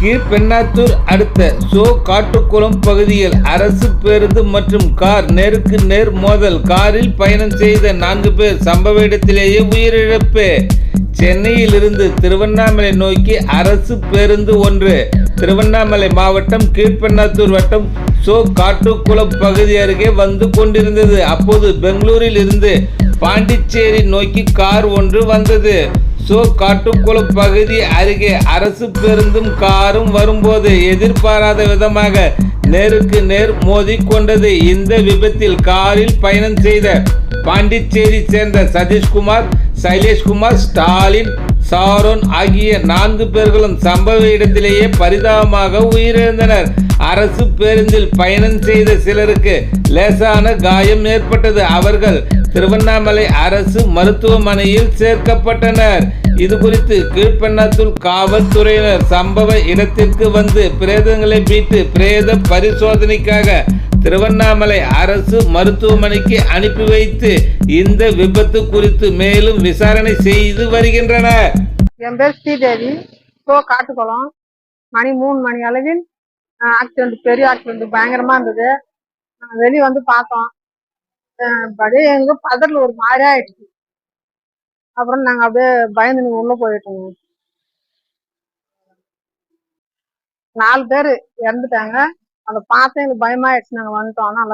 கீழ்பெண்ணாத்தூர் அடுத்த சோ காட்டுக்குளம் பகுதியில் அரசு பேருந்து மற்றும் கார் நேருக்கு நேர் மோதல். காரில் பயணம் செய்த நான்கு பேர் சம்பவ இடத்திலேயே உயிரிழப்பு. சென்னையிலிருந்து திருவண்ணாமலை நோக்கி அரசு பேருந்து ஒன்று. திருவண்ணாமலை மாவட்டம் கீழ்பெண்ணாத்தூர் வட்டம் சோ காட்டுக்குளம் பகுதி அருகே வந்து கொண்டிருந்தது. அப்போது பெங்களூரில் இருந்து பாண்டிச்சேரி நோக்கி கார் ஒன்று வந்தது. சோ காட்டுக்குளம் பகுதி அருகே அரசு பேருந்தும் காரும் வரும்போது எதிர்பாராத விதமாக நேருக்கு நேர் மோதிக்கொண்டது. இந்த விபத்தில் காரில் பயணம் செய்த பாண்டிச்சேரி சேர்ந்த சதீஷ்குமார் சைலேஷ்குமார் ஸ்டாலின் சாரோன் ஆகிய நான்கு பேர்களும் சம்பவ இடத்திலேயே பரிதாபமாக உயிரிழந்தனர். அரசு பேருந்தில் பயணம் செய்த சிலருக்கு லேசான காயம் ஏற்பட்டது. அவர்கள் திருவண்ணாமலை அரசு மருத்துவமனையில் சேர்க்கப்பட்டனர். இது குறித்து கீழ்பெண்ணாத்தூர் காவல்துறையினர் சம்பவ இடத்திற்கு வந்து பிரேதங்களை மீட்டு பிரேத பரிசோதனைக்காக திருவண்ணாமலை அரசு மருத்துவமனைக்கு அனுப்பி வைத்து இந்த விபத்து குறித்து மேலும் விசாரணை செய்து வருகின்றனர். என் பேர் ஸ்ரீதேவி. இப்போ காட்டுக்குளம். மணி மூணு மணி அளவில் ஆக்சிடென்ட் பெரிய ஆக்சிடென்ட் பயங்கரமா இருந்தது. வெளியே வந்து பார்த்தோம். அப்படியே எங்க பதறல ஒரு மாதிரி ஆயிடுச்சு. அப்புறம் நாங்க அப்படியே பயந்து உள்ள போயிட்டோங்க. நாலு பேர் இறந்துட்டாங்க. அதை பார்த்து எங்களுக்கு பயமாயிடுச்சு. நாங்க வந்துட்டோம். ஆனால்